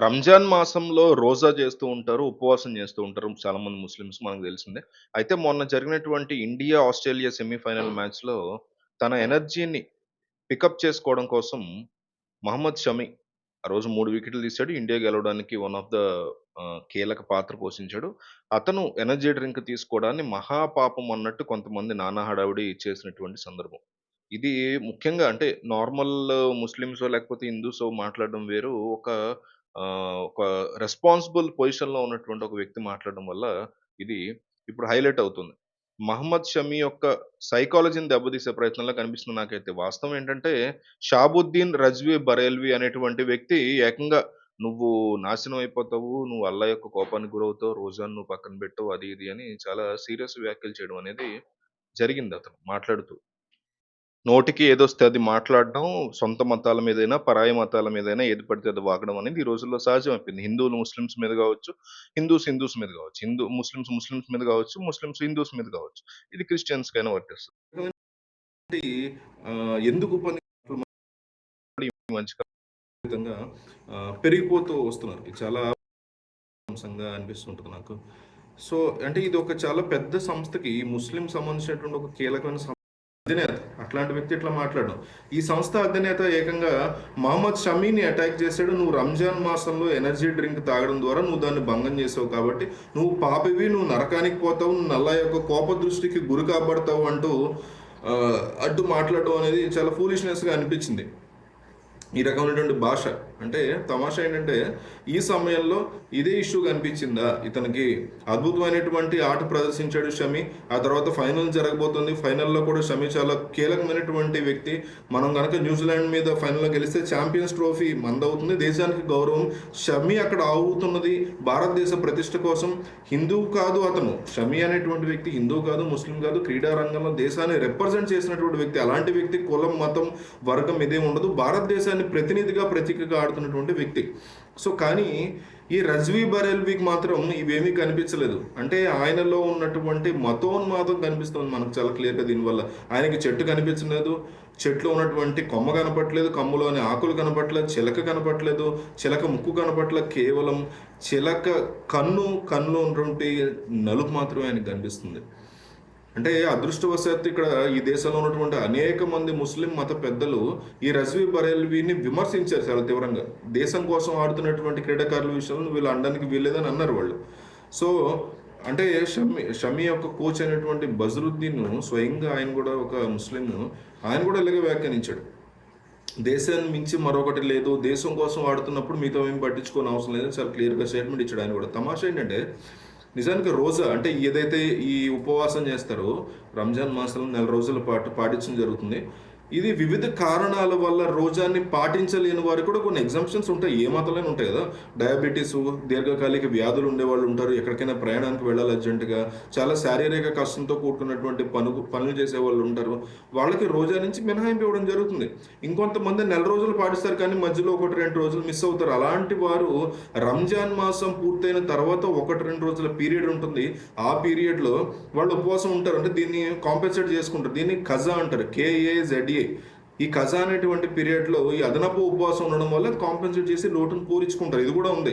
రంజాన్ మాసంలో రోజా చేస్తూ ఉంటారు. ఉపవాసం చేస్తూ ఉంటారు. చాలామంది ముస్లిమ్స్ మనకు తెలిసిందే. అయితే మొన్న జరిగినటువంటి ఇండియా, ఆస్ట్రేలియా సెమీఫైనల్ మ్యాచ్‌లో తన ఎనర్జీని పికప్ చేసుకోవడం కోసం మహమ్మద్ షమి ఆ రోజు మూడు వికెట్లు తీశాడు. ఇండియా గెలవడానికి వన్ ఆఫ్ ద కీలక పాత్ర పోషించాడు. అతను ఎనర్జీ డ్రింక్ తీసుకోవడాన్ని మహాపాపం అన్నట్టు కొంతమంది నానా హడావిడి చేసినటువంటి సందర్భం. ఇది ముఖ్యంగా అంటే నార్మల్ ముస్లిమ్స్ లేకపోతే హిందూస్ మాట్లాడడం వేరు. ఒక ఒక రెస్పాన్సిబుల్ పొజిషన్‌లో ఉన్నటువంటి ఒక వ్యక్తి మాట్లాడడం వల్ల ఇది ఇప్పుడు హైలైట్ అవుతుంది. మహమ్మద్ షమీ యొక్క సైకాలజీని దెబ్బతీసే ప్రయత్నంలో కనిపిస్తుంది నాకైతే. వాస్తవం ఏంటంటే షాబుద్దీన్ రజ్వీ బరేల్వి అనేటువంటి వ్యక్తి ఏకంగా "నువ్వు నాశనం అయిపోతావు. నువ్వు అల్లా యొక్క కోపానికి గురవుతావు. రోజాను నువ్వు పక్కన పెట్టవు అది ఇది అని చాలా సీరియస్ వ్యాఖ్యలు చేయడం అనేది జరిగింది అతను మాట్లాడుతూ. నోటికి ఏదొస్తే అది మాట్లాడడం, సొంత మతాల మీదైనా, పరాయి మతాల మీదైనా ఏది పడితే అది వాగడం అనేది ఈ రోజుల్లో సహజం అయిపోయింది. హిందువులు ముస్లిమ్స్ మీద గావచ్చు, హిందూస్ హిందూస్ మీద గావచ్చు. హిందూ ముస్లిమ్స్ ముస్లిమ్స్ మీద గావచ్చు, ముస్లిమ్స్ హిందూస్ మీద గావచ్చు. ఇది క్రిస్టియన్స్‌కైనా వర్తిస్తది. కాబట్టి ఆహ్, ఎందుకు పని ఈ మధ్య విధంగా ఆహ్, పెరిగిపోతూ వస్తున్నారు. ఇది చాలా అంశంగా అనిపిస్తుంటది నాకు. సో, అంటే ఇది ఒక చాలా పెద్ద సంస్థకి ముస్లిం సంబంధించినటువంటి ఒక కీలకమైన సం అధినేత. అట్లాంటి వ్యక్తి ఇట్లా మాట్లాడడం. ఈ సంస్థ అధినేత ఏకంగా మహమ్మద్ షమీని అటాక్ చేశాడు "నువ్వు రంజాన్ మాసంలో ఎనర్జీ డ్రింక్ తాగడం ద్వారా నువ్వు దాన్ని భంగం చేసావు కాబట్టి నువ్వు పాపివి, నువ్వు నరకానికి పోతావు, నువ్వు నల్ల యొక్క కోప దృష్టికి గురి కాబడతావు" అంటూ అడ్డు మాట్లాడడం అనేది చాలా ఫూలిష్‌నెస్‌గా అనిపించింది. ఈ రకమైనటువంటి భాష. అంటే తమాషా ఏంటంటే ఈ సమయంలో ఇదే ఇష్యూ కనిపించిందా ఇతనికి? అద్భుతమైనటువంటి ఆట ప్రదర్శించాడు షమి. ఆ తర్వాత ఫైనల్ జరగబోతుంది. ఫైనల్‌లో కూడా షమి చాలా కీలకమైనటువంటి వ్యక్తి. మనం కనుక న్యూజిలాండ్ మీద ఫైనల్‌లో గెలిస్తే ఛాంపియన్స్ ట్రోఫీ మందవుతుంది దేశానికి గౌరవం. షమి అక్కడ ఆవుతున్నది భారతదేశ ప్రతిష్ట కోసం. హిందువు కాదు అతను. షమి అనేటువంటి వ్యక్తి హిందువు కాదు, ముస్లిం కాదు. క్రీడా రంగంలో దేశాన్ని రిప్రజెంట్ చేసినటువంటి వ్యక్తి. అలాంటి వ్యక్తి కులం, మతం, వర్గం ఇదే ఉండదు. భారతదేశాన్ని ప్రతినిధిగా, ప్రతీకగా ఆడుతున్నటువంటి వ్యక్తి. సో, కానీ ఈ రజ్వీ బరేల్వీకి మాత్రం ఇవేమీ కనిపించలేదు. అంటే ఆయనలో ఉన్నటువంటి మతోన్మాదం కనిపిస్తుంది మనకు చాలా క్లియర్‌గా దీనివల్ల. ఆయనకి చెట్టు కనిపించలేదు. చెట్లో ఉన్నటువంటి కొమ్మ కనపట్లేదు. కొమ్మలోని ఆకులు కనపట్లేదు. చిలక కనపట్లేదు. చిలక ముక్కు కనపట్ల. కేవలం చిలక కన్ను, కన్నులో ఉన్నటువంటి నలుపు మాత్రమే ఆయనకు కనిపిస్తుంది. అంటే అదృష్టవశాత్తు ఇక్కడ ఈ దేశంలో ఉన్నటువంటి అనేక మంది ముస్లిం మత పెద్దలు ఈ రజ్వీ బరేల్వీని విమర్శించారు చాలా తీవ్రంగా. దేశం కోసం ఆడుతున్నటువంటి క్రీడాకారుల విషయంలో వీళ్ళు అనడానికి వీల్లేదని అన్నారు వాళ్ళు. సో, అంటే షమి షమి యొక్క కోచ్ అయినటువంటి బజరుద్దీన్ స్వయంగా ఆయన కూడా ఒక ముస్లిం. ఆయన కూడా ఇలాగే వ్యాఖ్యానించాడు. దేశాన్ని మించి మరొకటి లేదు. దేశం కోసం ఆడుతున్నప్పుడు మీతో ఏం పట్టించుకోని అవసరం లేదని చాలా క్లియర్‌గా స్టేట్మెంట్ ఇచ్చాడు ఆయన కూడా. తమాషా ఏంటంటే నిజానికి రోజా అంటే ఏదైతే ఈ ఉపవాసం చేస్తారో రంజాన్ మాసంలో నెల రోజుల పాటు పాటించడం జరుగుతుంది. ఇది వివిధ కారణాల వల్ల రోజాన్ని పాటించలేని వారికి కూడా కొన్ని ఎగ్జంప్షన్స్ ఉంటాయి. ఏ మాత్రమే ఉంటాయి కదా! డయాబెటీస్ దీర్ఘకాలిక వ్యాధులు ఉండేవాళ్ళు ఉంటారు. ఎక్కడికైనా ప్రయాణానికి వెళ్ళాలి అర్జెంటుగా చాలా శారీరక కష్టంతో కూడుకున్నటువంటి పనులు పనులు చేసేవాళ్ళు ఉంటారు. వాళ్ళకి రోజా నుంచి మినహాయింపు ఇవ్వడం జరుగుతుంది. ఇంకొంతమంది నెల రోజులు పాటిస్తారు కానీ మధ్యలో 1, 2 రోజులు మిస్ అవుతారు. అలాంటి వారు రంజాన్ మాసం పూర్తయిన తర్వాత 1, 2 రోజుల పీరియడ్ ఉంటుంది. ఆ పీరియడ్‌లో వాళ్ళు ఉపవాసం ఉంటారు. అంటే దీన్ని కాంపెన్సేట్ చేసుకుంటారు. దీన్ని ఖజా అంటారు. కేఏజెడ్ఏ. ఈ ఖజా అనేటువంటి పీరియడ్‌లో ఈ అదనపు ఉపవాసం ఉండడం వల్ల కాంపెన్సేట్ చేసి లోటును పూరించుకుంటారు. ఇది కూడా ఉంది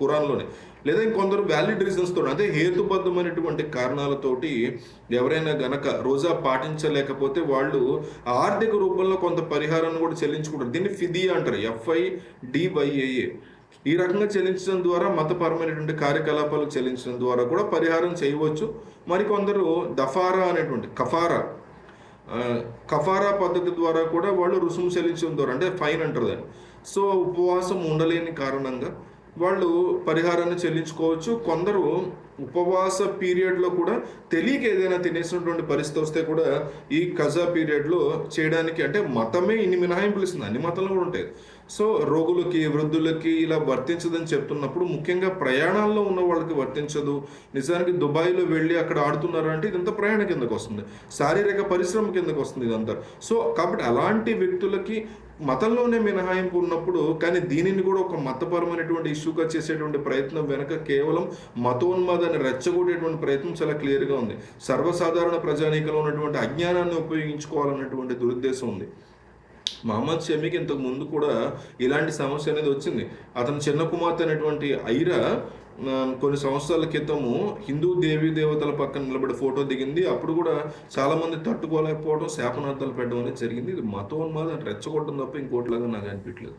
పురాణంలోనే లేదా ఇంకొందరు వ్యాలిడ్ రీజన్స్తో అంటే హేతుబద్ధమైనటువంటి కారణాలతోటి ఎవరైనా గనక రోజా పాటించలేకపోతే వాళ్ళు ఆర్థిక రూపంలో కొంత పరిహారాన్ని కూడా చెల్లించుకుంటారు. దీన్ని ఫిదియా అంటారు. F I F I D Y A A. ఈ రకంగా చెల్లించడం ద్వారా మతపరమైనటువంటి కార్యకలాపాలకు చెల్లించడం ద్వారా కూడా పరిహారం చేయవచ్చు. మరికొందరు దఫారా అనేటువంటి కఫారా కఫారా పద్ధతి ద్వారా కూడా వాళ్ళు రుసుము చెల్లించడం ద్వారా అంటే ఫైన్ అంటారు దాన్ని. సో, ఉపవాసం ఉండలేని కారణంగా వాళ్ళు పరిహారాన్ని చెల్లించుకోవచ్చు. కొందరు ఉపవాస పీరియడ్‌లో కూడా తెలియక ఏదైనా తినేసినటువంటి పరిస్థితి వస్తే కూడా ఈ కజా పీరియడ్‌లో చేయడానికి అంటే మతమే ఇన్ని మినహాయింపులు ఇస్తుంది. అన్ని మతంలో కూడా ఉంటాయి. సో, రోగులకి, వృద్ధులకి ఇలా వర్తించదని చెప్తున్నప్పుడు ముఖ్యంగా ప్రయాణాల్లో ఉన్న వాళ్ళకి వర్తించదు. నిజానికి దుబాయ్‌లో వెళ్ళి అక్కడ ఆడుతున్నారంటే అంటే ఇదంతా ప్రయాణం కిందకొస్తుంది. శారీరక పరిశ్రమ కిందకు వస్తుంది ఇదంతా. సో, కాబట్టి అలాంటి వ్యక్తులకి మతంలోనే మినహాయింపు ఉన్నప్పుడు కానీ దీనిని కూడా ఒక మతపరమైనటువంటి ఇష్యూగా చేసేటువంటి ప్రయత్నం వెనక కేవలం దాన్ని రెచ్చగొట్టేటువంటి ప్రయత్నం చాలా క్లియర్‌గా ఉంది. సర్వసాధారణ ప్రజానీకంలో ఉన్నటువంటి అజ్ఞానాన్ని ఉపయోగించుకోవాలన్నటువంటి దురుద్దేశం ఉంది. మహమ్మద్ షమీకి ఇంతకు ముందు కూడా ఇలాంటి సమస్య అనేది వచ్చింది అతని చిన్న కుమార్తె అనేటువంటి ఐరా కొన్ని సంవత్సరాల క్రితము హిందూ దేవీ దేవతల పక్కన నిలబడి ఫోటో దిగింది అప్పుడు కూడా చాలామంది తట్టుకోలేకపోవడం శాపనార్థాలు పెట్టడం అనేది జరిగింది ఇది మతోన్మాదం రెచ్చగొట్టడం తప్ప ఇంకోటిలాగా నాకు అనిపించలేదు